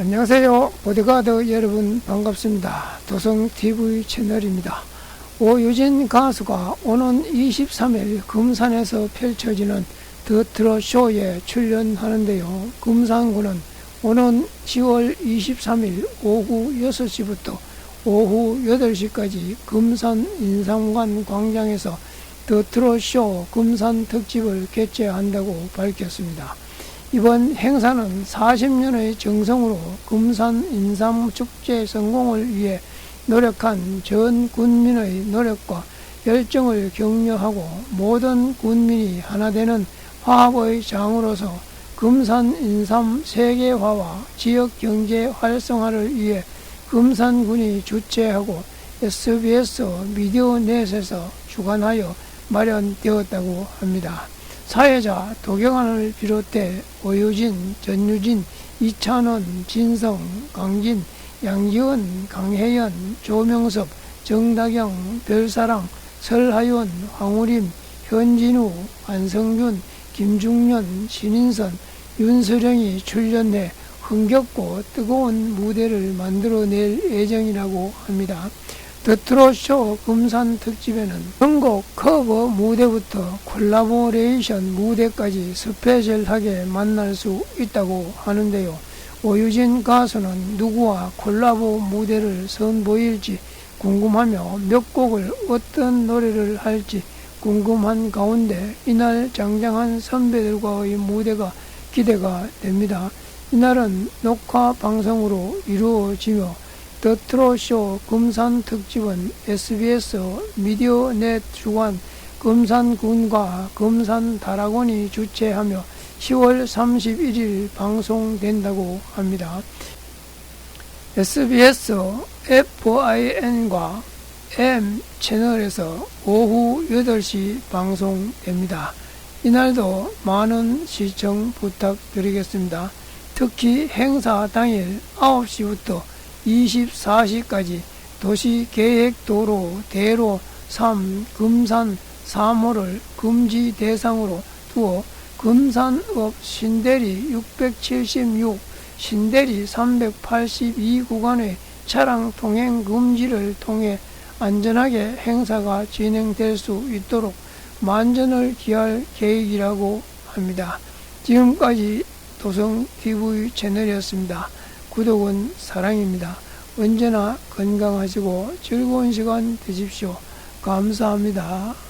안녕하세요. 보디가드 여러분 반갑습니다. 도성TV 채널입니다. 오유진 가수가 오는 23일 금산에서 펼쳐지는 더 트롯 쇼에 출연하는데요. 금산구는 오는 10월 23일 오후 6시부터 오후 8시까지 금산 인삼관 광장에서 더 트롯 쇼 금산 특집을 개최한다고 밝혔습니다. 이번 행사는 40년의 정성으로 금산 인삼 축제 성공을 위해 노력한 전 군민의 노력과 열정을 격려하고 모든 군민이 하나 되는 화합의 장으로서 금산 인삼 세계화와 지역 경제 활성화를 위해 금산군이 주최하고 SBS 미디어넷에서 주관하여 마련되었다고 합니다. 사회자 도경환을 비롯해 오유진, 전유진, 이찬원, 진성, 강진, 양지원, 강혜연, 조명섭, 정다경, 별사랑, 설하윤, 황우림, 현진우, 안성균, 김중년, 신인선, 윤서령이 출연해 흥겹고 뜨거운 무대를 만들어낼 예정이라고 합니다. 더 트롯쇼 금산 특집에는 전곡 커버 무대부터 콜라보레이션 무대까지 스페셜하게 만날 수 있다고 하는데요. 오유진 가수는 누구와 콜라보 무대를 선보일지 궁금하며 몇 곡을 어떤 노래를 할지 궁금한 가운데 이날 장장한 선배들과의 무대가 기대가 됩니다. 이날은 녹화 방송으로 이루어지며 더 트롯쇼 금산 특집은 SBS 미디어 넷 주관 금산군과 금산다락원이 주최하며 10월 31일 방송된다고 합니다. SBS FIN과 M 채널에서 오후 8시 방송됩니다. 이날도 많은 시청 부탁드리겠습니다. 특히 행사 당일 9시부터 24시까지 도시계획도로 대로 3 금산 3호를 금지 대상으로 두어 금산읍 신대리 676, 신대리 382 구간의 차량 통행 금지를 통해 안전하게 행사가 진행될 수 있도록 만전을 기할 계획이라고 합니다. 지금까지 도성TV 채널이었습니다. 구독은 사랑입니다. 언제나 건강하시고 즐거운 시간 되십시오. 감사합니다.